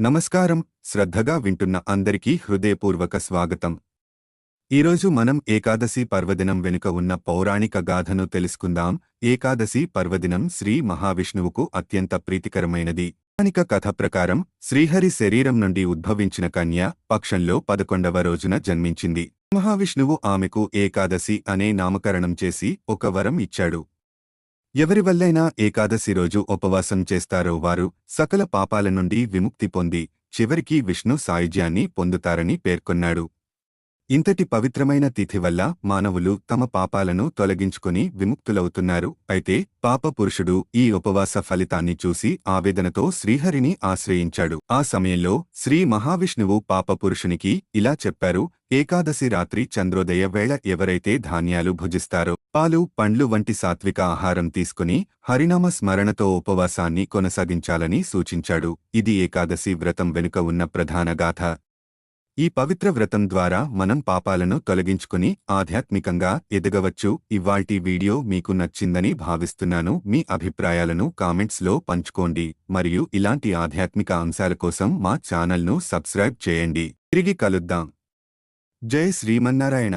నమస్కారం. శ్రద్ధగా వింటున్న అందరికీ హృదయపూర్వక స్వాగతం. ఈరోజు మనం ఏకాదశి పర్వదినం వెనుక ఉన్న పౌరాణిక గాథను తెలుసుకుందాం. ఏకాదశి పర్వదినం శ్రీ మహావిష్ణువుకు అత్యంత ప్రీతికరమైనది. పౌరాణిక కథ ప్రకారం శ్రీహరి శరీరం నుండి ఉద్భవించిన కన్య పక్షంలో పదకొండవ రోజున జన్మించింది. మహావిష్ణువు ఆమెకు ఏకాదశి అనే నామకరణం చేసి ఒక వరం ఇచ్చాడు. ఎవరివల్లైనా ఏకాదశి రోజు ఉపవాసం చేస్తారో వారు సకల పాపాల నుండి విముక్తి పొంది చివరికి విష్ణు సాయుజ్యాన్ని పొందుతారని పేర్కొన్నాడు. ఇంతటి పవిత్రమైన తిథి వల్ల మానవులు తమ పాపాలను తొలగించుకుని విముక్తులవుతున్నారు. అయితే పాప పురుషుడు ఈ ఉపవాస ఫలితాన్ని చూసి ఆవేదనతో శ్రీహరిని ఆశ్రయించాడు. ఆ సమయంలో శ్రీ మహావిష్ణువు పాప పురుషునికి ఇలా చెప్పారు ఏకాదశి రాత్రి చంద్రోదయ వేళ ఎవరైతే ధాన్యాలు భుజిస్తారో పాలు పండ్లు వంటి సాత్విక ఆహారం తీసుకుని హరినామ స్మరణతో ఉపవాసాన్ని కొనసాగించాలని సూచించాడు. ఇది ఏకాదశి వ్రతం వెనుక ఉన్న ప్రధాన గాథ. ఈ పవిత్ర వ్రతం ద్వారా మనం పాపాలను తొలగించుకుని ఆధ్యాత్మికంగా ఎదగవచ్చు. ఇవాల్టి వీడియో మీకు నచ్చిందని భావిస్తున్నాను. మీ అభిప్రాయాలను కామెంట్స్లో పంచుకోండి. మరియు ఇలాంటి ఆధ్యాత్మిక అంశాల కోసం మా ఛానల్ను సబ్స్క్రైబ్ చేయండి. తిరిగి కలుద్దాం. జై శ్రీమన్నారాయణ.